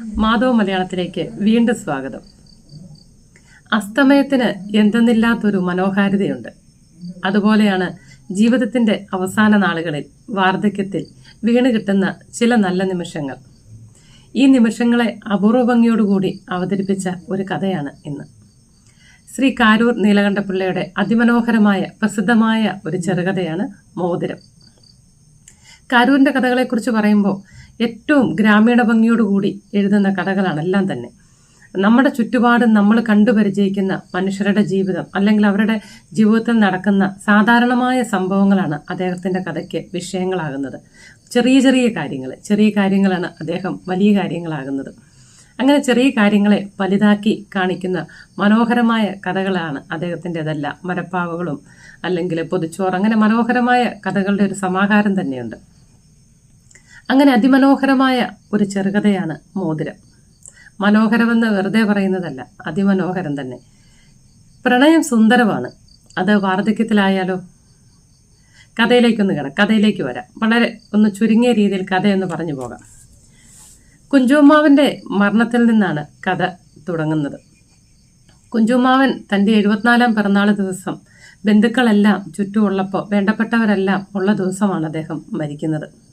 മാധവ മലയാളത്തിലേക്ക് വീണ്ടും സ്വാഗതം. അസ്തമയത്തിന് എന്തെന്നില്ലാത്തൊരു മനോഹാരിതയുണ്ട്. അതുപോലെയാണ് ജീവിതത്തിന്റെ അവസാന നാളുകളിൽ വാർദ്ധക്യത്തിൽ വീണ് കിട്ടുന്ന ചില നല്ല നിമിഷങ്ങൾ. ഈ നിമിഷങ്ങളെ അപൂർവഭംഗിയോടുകൂടി അവതരിപ്പിച്ച ഒരു കഥയാണ് ഇന്ന്. ശ്രീ കാരൂർ നീലകണ്ഠപിള്ളയുടെ അതിമനോഹരമായ പ്രസിദ്ധമായ ഒരു ചെറുകഥയാണ് മോതിരം. കാരൂരിന്റെ കഥകളെക്കുറിച്ച് പറയുമ്പോൾ ഏറ്റവും ഗ്രാമീണ ഭംഗിയോടുകൂടി എഴുതുന്ന കഥകളാണ് എല്ലാം തന്നെ. നമ്മുടെ ചുറ്റുപാടും നമ്മൾ കണ്ടുപരിചയിക്കുന്ന മനുഷ്യരുടെ ജീവിതം അല്ലെങ്കിൽ അവരുടെ ജീവിതത്തിൽ നടക്കുന്ന സാധാരണമായ സംഭവങ്ങളാണ് അദ്ദേഹത്തിന്റെ കഥയ്ക്ക് വിഷയങ്ങളാകുന്നത്. ചെറിയ ചെറിയ കാര്യങ്ങൾ ചെറിയ കാര്യങ്ങളാണ് അദ്ദേഹം വലിയ കാര്യങ്ങളാകുന്നത്. അങ്ങനെ ചെറിയ കാര്യങ്ങളെ വലുതാക്കി കാണിക്കുന്ന മനോഹരമായ കഥകളാണ് അദ്ദേഹത്തിന്റെതല്ല. മരപ്പാവകളും അല്ലെങ്കിൽ പൊതിച്ചോറ് അങ്ങനെ മനോഹരമായ കഥകളുടെ ഒരു സമാഹാരം തന്നെയുണ്ട്. അങ്ങനെ അതിമനോഹരമായ ഒരു ചെറുകഥയാണ് മോതിരം. മനോഹരമെന്ന് വെറുതെ പറയുന്നതല്ല അതിമനോഹരം തന്നെ. പ്രണയം സുന്ദരമാണ്. അത് വാർദ്ധക്യത്തിലായാലോ? കഥയിലേക്കൊന്ന് കിട കഥയിലേക്ക് വരാം. വളരെ ഒന്ന് ചുരുങ്ങിയ രീതിയിൽ കഥയൊന്ന് പറഞ്ഞു പോകാം. കുഞ്ചുമാവിന്റെ മരണത്തിൽ നിന്നാണ് കഥ തുടങ്ങുന്നത്. കുഞ്ചുമാവൻ തന്റെ എഴുപത്തിനാലാം പിറന്നാൾ ദിവസം ബന്ധുക്കളെല്ലാം ചുറ്റുമുള്ളപ്പോൾ വേണ്ടപ്പെട്ടവരെല്ലാം ഉള്ള ദിവസമാണ് അദ്ദേഹം മരിക്കുന്നത്.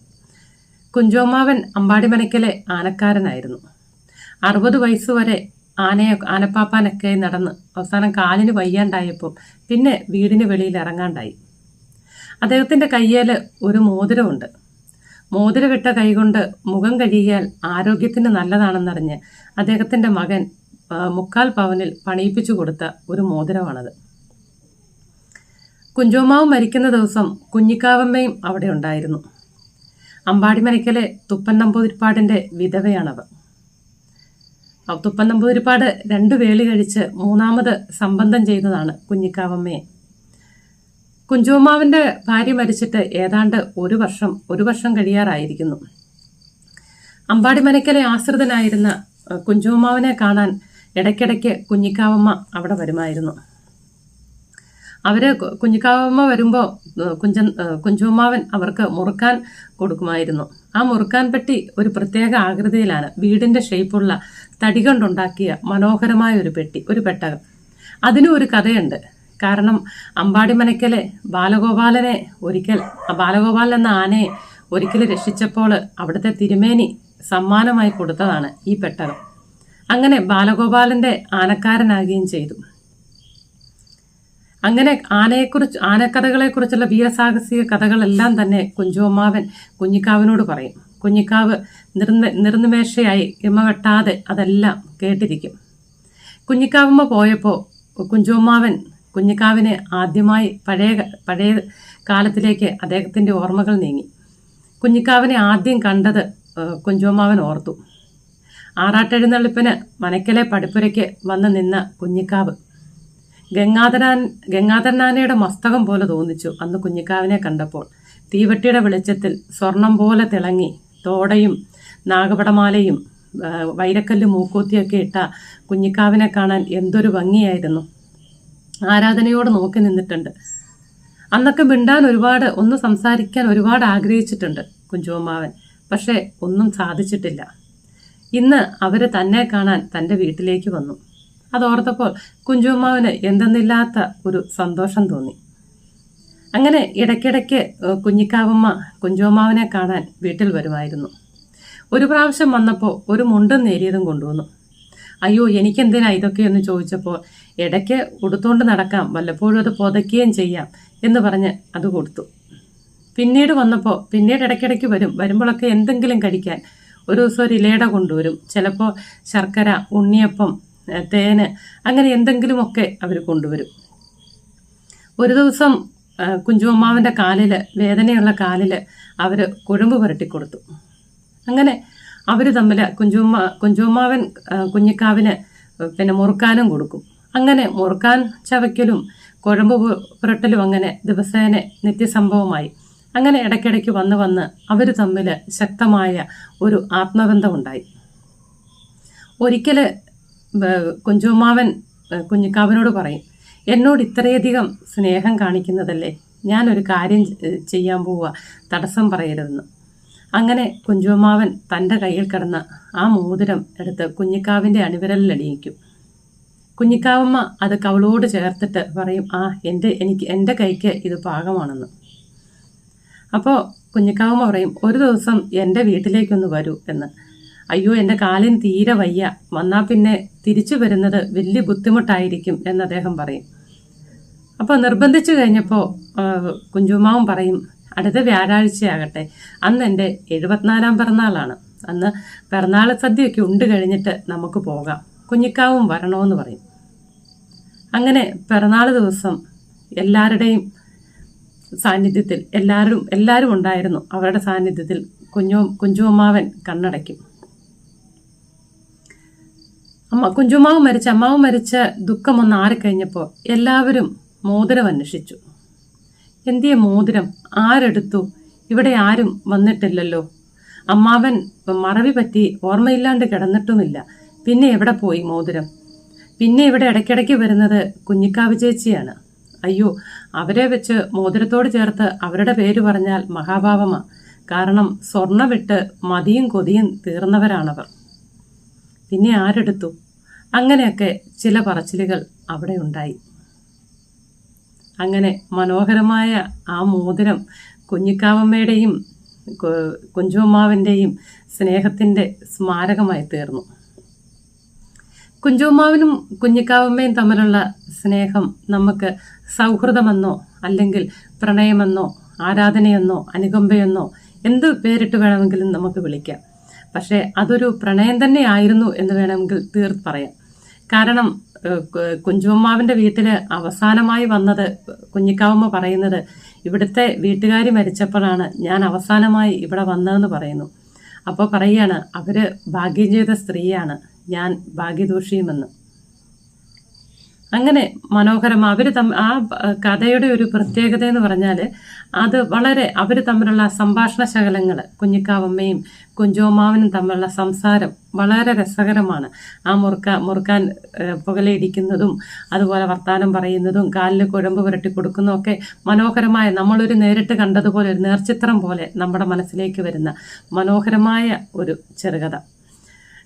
കുഞ്ചോമാവൻ അമ്പാടിമനയ്ക്കലെ ആനക്കാരനായിരുന്നു. അറുപത് വയസ്സുവരെ ആനയെ ആനപ്പാപ്പാനൊക്കെ നടന്ന് അവസാനം കാലിന് വയ്യാണ്ടായപ്പോൾ പിന്നെ വീടിന് വെളിയിൽ ഇറങ്ങാണ്ടായി. അദ്ദേഹത്തിന്റെ കയ്യിൽ ഒരു മോതിരമുണ്ട്. മോതിരമിട്ട കൈകൊണ്ട് മുഖം കഴിയാൽ ആരോഗ്യത്തിന് നല്ലതാണെന്നറിഞ്ഞ് അദ്ദേഹത്തിന്റെ മകൻ മുക്കാൽ പവനിൽ പണിയിപ്പിച്ചു കൊടുത്ത ഒരു മോതിരമാണത്. കുഞ്ചോമാവ് മരിക്കുന്ന ദിവസം കുഞ്ഞിക്കാവമ്മയും അവിടെ ഉണ്ടായിരുന്നു. അമ്പാടിമനയ്ക്കലെ തുപ്പൻ നമ്പൂതിരിപ്പാടിന്റെ വിധവയാണവർ തുപ്പൻ നമ്പൂതിരിപ്പാട് രണ്ട് വേളി കഴിച്ച് മൂന്നാമത് സംബന്ധം ചെയ്തതാണ് കുഞ്ഞിക്കാവമ്മയെ. കുഞ്ചുമാവിന്റെ ഭാര്യ മരിച്ചിട്ട് ഏതാണ്ട് ഒരു വർഷം ഒരു വർഷം കഴിയാറായിരിക്കുന്നു. അമ്പാടിമനയ്ക്കലെ ആശ്രിതനായിരുന്ന കുഞ്ചുമാവിനെ കാണാൻ ഇടയ്ക്കിടയ്ക്ക് കുഞ്ഞിക്കാവമ്മ അവിടെ വരുമായിരുന്നു. അവർ കു- കുഞ്ഞിക്കാവമ്മ വരുമ്പോൾ കുഞ്ചൻ കുഞ്ചുമാവൻ അവർക്ക് മുറുക്കാൻ കൊടുക്കുമായിരുന്നു. ആ മുറുക്കാൻ പെട്ടി ഒരു പ്രത്യേക ആകൃതിയിലാണ്. വീടിന്റെ ഷേപ്പുള്ള തടി കൊണ്ടുണ്ടാക്കിയ മനോഹരമായ ഒരു പെട്ടി ഒരു പെട്ടകം. അതിനും ഒരു കഥയുണ്ട്. കാരണം അമ്പാടിമനയ്ക്കലെ ബാലഗോപാലനെ ഒരിക്കൽ ആ ബാലഗോപാലൻ എന്ന ആനയെ ഒരിക്കൽ രക്ഷിച്ചപ്പോൾ അവിടുത്തെ തിരുമേനി സമ്മാനമായി കൊടുത്തതാണ് ഈ പെട്ടകം. അങ്ങനെ ബാലഗോപാലന്റെ ആനക്കാരനാകുകയും ചെയ്തു. അങ്ങനെ ആനയെക്കുറിച്ച് ആനക്കഥകളെക്കുറിച്ചുള്ള വീരസാഹസിക കഥകളെല്ലാം തന്നെ കുഞ്ചുമാവൻ കുഞ്ഞിക്കാവിനോട് പറയും. കുഞ്ഞിക്കാവ് നിർന്ന നിർനിമേഷയായി ഇമ വെട്ടാതെ അതെല്ലാം കേട്ടിരിക്കും. കുഞ്ഞിക്കാവുമ്മ പോയപ്പോൾ കുഞ്ചുമാവൻ കുഞ്ഞിക്കാവിനെ ആദ്യമായി പഴയ പഴയ കാലത്തിലേക്ക് അദ്ദേഹത്തിന്റെ ഓർമ്മകൾ നീങ്ങി. കുഞ്ഞിക്കാവിനെ ആദ്യം കണ്ടത് കുഞ്ചുമാവൻ ഓർത്തു. ആറാട്ടെഴുന്നള്ളിപ്പിന് മനക്കലെ പടിപ്പുരയ്ക്ക് വന്ന് നിന്ന കുഞ്ഞിക്കാവ്. ഗംഗാധരാൻ ഗംഗാധരനാനയുടെ മസ്തകം പോലെ തോന്നിച്ചു അന്ന് കുഞ്ഞിക്കാവിനെ കണ്ടപ്പോൾ. തീവട്ടിയുടെ വെളിച്ചത്തിൽ സ്വർണം പോലെ തിളങ്ങി തോടയും നാഗപടമാലയും വൈരക്കല്ല് മൂക്കൂത്തിയൊക്കെ ഇട്ട കുഞ്ഞിക്കാവിനെ കാണാൻ എന്തൊരു ഭംഗിയായിരുന്നു. ആരാധനയോട് നോക്കി നിന്നിട്ടുണ്ട്. അന്നൊക്കെ മിണ്ടാൻ ഒരുപാട് ഒന്ന് സംസാരിക്കാൻ ഒരുപാട് ആഗ്രഹിച്ചിട്ടുണ്ട് കുഞ്ചുമാവൻ പക്ഷേ ഒന്നും സാധിച്ചിട്ടില്ല. ഇന്ന് അവർ തന്നെ കാണാൻ തന്റെ വീട്ടിലേക്ക് വന്നു. അതോർത്തപ്പോൾ കുഞ്ചുമാവിന് എന്തെന്നില്ലാത്ത ഒരു സന്തോഷം തോന്നി. അങ്ങനെ ഇടയ്ക്കിടയ്ക്ക് കുഞ്ഞിക്കാവമ്മ കുഞ്ചുമാവിനെ കാണാൻ വീട്ടിൽ വരുമായിരുന്നു. ഒരു പ്രാവശ്യം വന്നപ്പോൾ ഒരു മുണ്ടും നേരിയതും കൊണ്ടുവന്നു. അയ്യോ എനിക്കെന്തിനാ ഇതൊക്കെയെന്ന് ചോദിച്ചപ്പോൾ ഇടയ്ക്ക് ഉടുത്തുകൊണ്ട് നടക്കാം വല്ലപ്പോഴും അത് പുതയ്ക്കുകയും ചെയ്യാം എന്ന് പറഞ്ഞ് അത് കൊടുത്തു. പിന്നീട് വന്നപ്പോൾ പിന്നീട് ഇടയ്ക്കിടയ്ക്ക് വരും വരുമ്പോഴൊക്കെ എന്തെങ്കിലും കഴിക്കാൻ ഒരു ദിവസം ഒരു ഇലയുടെ കൊണ്ടുവരും. ചിലപ്പോൾ ശർക്കര ഉണ്ണിയപ്പം തേന് അങ്ങനെ എന്തെങ്കിലുമൊക്കെ അവർ കൊണ്ടുവരും. ഒരു ദിവസം കുഞ്ചുമമ്മാവിന്റെ കാലിൽ വേദനയുള്ള കാലിൽ അവർ കുഴമ്പ് പുരട്ടിക്കൊടുത്തു അങ്ങനെ അവർ തമ്മിൽ കുഞ്ചുമ്മ കുഞ്ചുമ്മാവൻ കുഞ്ഞിക്കാവിന് പിന്നെ മുറുക്കാനും കൊടുക്കും. അങ്ങനെ മുറുക്കാൻ ചവയ്ക്കലും കുഴമ്പ് പുരട്ടലും അങ്ങനെ ദിവസേന നിത്യസംഭവമായി. അങ്ങനെ ഇടയ്ക്കിടയ്ക്ക് വന്ന് വന്ന് അവർ തമ്മിൽ ശക്തമായ ഒരു ആത്മബന്ധമുണ്ടായി. ഒരിക്കൽ കുഞ്ചുമ്മാവൻ കുഞ്ഞിക്കാവനോട് പറയും എന്നോട് ഇത്രയധികം സ്നേഹം കാണിക്കുന്നതല്ലേ? ഞാനൊരു കാര്യം ചെയ്യാൻ പോവുക തടസ്സം പറയരുതെന്ന്. അങ്ങനെ കുഞ്ചുമാവൻ തന്റെ കയ്യിൽ കിടന്ന ആ മോതിരം എടുത്ത് കുഞ്ഞിക്കാവിന്റെ അണിവിരലിലണിയിക്കും കുഞ്ഞിക്കാവമ്മ അത് കവളോട് ചേർത്തിട്ട് പറയും ആ എന്റെ എനിക്ക് എന്റെ കൈക്ക് ഇത് പാകമാണെന്ന്. അപ്പോൾ കുഞ്ഞിക്കാവമ്മ പറയും ഒരു ദിവസം എന്റെ വീട്ടിലേക്കൊന്ന് വരൂ എന്ന്. അയ്യോ എന്റെ കാലിന് തീരെ വയ്യ. വന്നാൽ പിന്നെ തിരിച്ചു വരുന്നത് വലിയ ബുദ്ധിമുട്ടായിരിക്കും എന്ന് അദ്ദേഹം പറയും. അപ്പോൾ നിർബന്ധിച്ചു കഴിഞ്ഞപ്പോൾ കുഞ്ചുമാവും പറയും അടുത്ത വ്യാഴാഴ്ചയാകട്ടെ. അന്ന് എന്റെ എഴുപത്തിനാലാം പിറന്നാളാണ്. അന്ന് പിറന്നാൾ സദ്യയൊക്കെ ഉണ്ട് കഴിഞ്ഞിട്ട് നമുക്ക് പോകാം. കുഞ്ഞിക്കാവും വരണമെന്ന് പറയും. അങ്ങനെ പിറന്നാൾ ദിവസം എല്ലാവരുടെയും സാന്നിധ്യത്തിൽ എല്ലാവരും എല്ലാവരും ഉണ്ടായിരുന്നു. അവരുടെ സാന്നിധ്യത്തിൽ കുഞ്ഞു കുഞ്ചുമാവൻ കണ്ണടയ്ക്കും. അമ്മ കുഞ്ചുമാവ് മരിച്ച അമ്മാവ് മരിച്ച ദുഃഖം ഒന്ന് ആറിക്കഴിഞ്ഞപ്പോൾ എല്ലാവരും മോതിരം അന്വേഷിച്ചു. എന്തിയെ മോതിരം? ആരെടുത്തു? ഇവിടെ ആരും വന്നിട്ടില്ലല്ലോ. അമ്മാവൻ മറവി പറ്റി ഓർമ്മയില്ലാണ്ട് കിടന്നിട്ടുമില്ല. പിന്നെ എവിടെ പോയി മോതിരം? പിന്നെ ഇവിടെ ഇടയ്ക്കിടയ്ക്ക് വരുന്നത് കുഞ്ഞിക്കാവ് ചേച്ചിയാണ്. അയ്യോ അവരെ വെച്ച് മോതിരത്തോട് ചേർത്ത് അവരുടെ പേര് പറഞ്ഞാൽ മഹാഭാവമാണ് കാരണം സ്വർണ വിട്ട് മതിയും കൊതിയും തീർന്നവരാണവർ. പിന്നെ ആരെടുത്തു? അങ്ങനെയൊക്കെ ചില പറച്ചിലുകൾ അവിടെ ഉണ്ടായി. അങ്ങനെ മനോഹരമായ ആ മോതിരം കുഞ്ഞിക്കാവമ്മയുടെയും കുഞ്ചുമ്മാവിന്റെയും സ്നേഹത്തിന്റെ സ്മാരകമായി തീർന്നു. കുഞ്ചുമ്മാവിനും കുഞ്ഞിക്കാവമ്മയും തമ്മിലുള്ള സ്നേഹം നമുക്ക് സൗഹൃദമെന്നോ അല്ലെങ്കിൽ പ്രണയമെന്നോ ആരാധനയെന്നോ അനുകമ്പയെന്നോ എന്ത് പേരിട്ട് വേണമെങ്കിലും നമുക്ക് വിളിക്കാം. പക്ഷേ അതൊരു പ്രണയം തന്നെ ആയിരുന്നു എന്ന് വേണമെങ്കിൽ തീർത്ത് പറയാം. കാരണം കുഞ്ചുമ്മാവിന്റെ വീട്ടിൽ അവസാനമായി വന്നത് കുഞ്ഞിക്കാവമ്മ പറയുന്നത് ഇവിടുത്തെ വീട്ടുകാരി മരിച്ചപ്പോഴാണ് ഞാൻ അവസാനമായി ഇവിടെ വന്നതെന്ന് പറയുന്നു. അപ്പോൾ പറയുകയാണ് അവർ ഭാഗ്യം ചെയ്ത സ്ത്രീയാണ് ഞാൻ ഭാഗ്യദോഷിയുമെന്ന്. അങ്ങനെ മനോഹരം. അവർ ആ കഥയുടെ ഒരു പ്രത്യേകത എന്ന് പറഞ്ഞാൽ അത് വളരെ അവർ തമ്മിലുള്ള സംഭാഷണ ശകലങ്ങൾ കുഞ്ഞിക്കാവമ്മയും കുഞ്ചോമാവനും തമ്മിലുള്ള സംസാരം വളരെ രസകരമാണ്. ആ മുറുക്ക മുറുക്കാൻ പുകലയിടിക്കുന്നതും അതുപോലെ വർത്താനം പറയുന്നതും കാലിൽ കുഴമ്പ് പുരട്ടി കൊടുക്കുന്നതും ഒക്കെ മനോഹരമായ നമ്മളൊരു നേരിട്ട് കണ്ടതുപോലെ ഒരു നേർചിത്രം പോലെ നമ്മുടെ മനസ്സിലേക്ക് വരുന്ന മനോഹരമായ ഒരു ചെറുകഥ.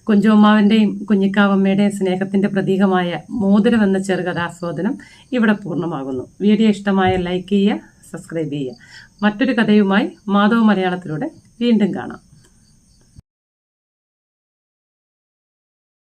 കുഞ്ചുമ്മാവിന്റെയും കുഞ്ഞിക്കാവമ്മയുടെയും സ്നേഹത്തിന്റെ പ്രതീകമായ മോതിരം എന്ന ചെറുകഥാസ്വാദനം ഇവിടെ പൂർണമാകുന്നു. വീഡിയോ ഇഷ്ടമായ ലൈക്ക് ചെയ്യുക സബ്സ്ക്രൈബ് ചെയ്യുക. മറ്റൊരു കഥയുമായി മാധവ മലയാളത്തിലൂടെ വീണ്ടും കാണാം.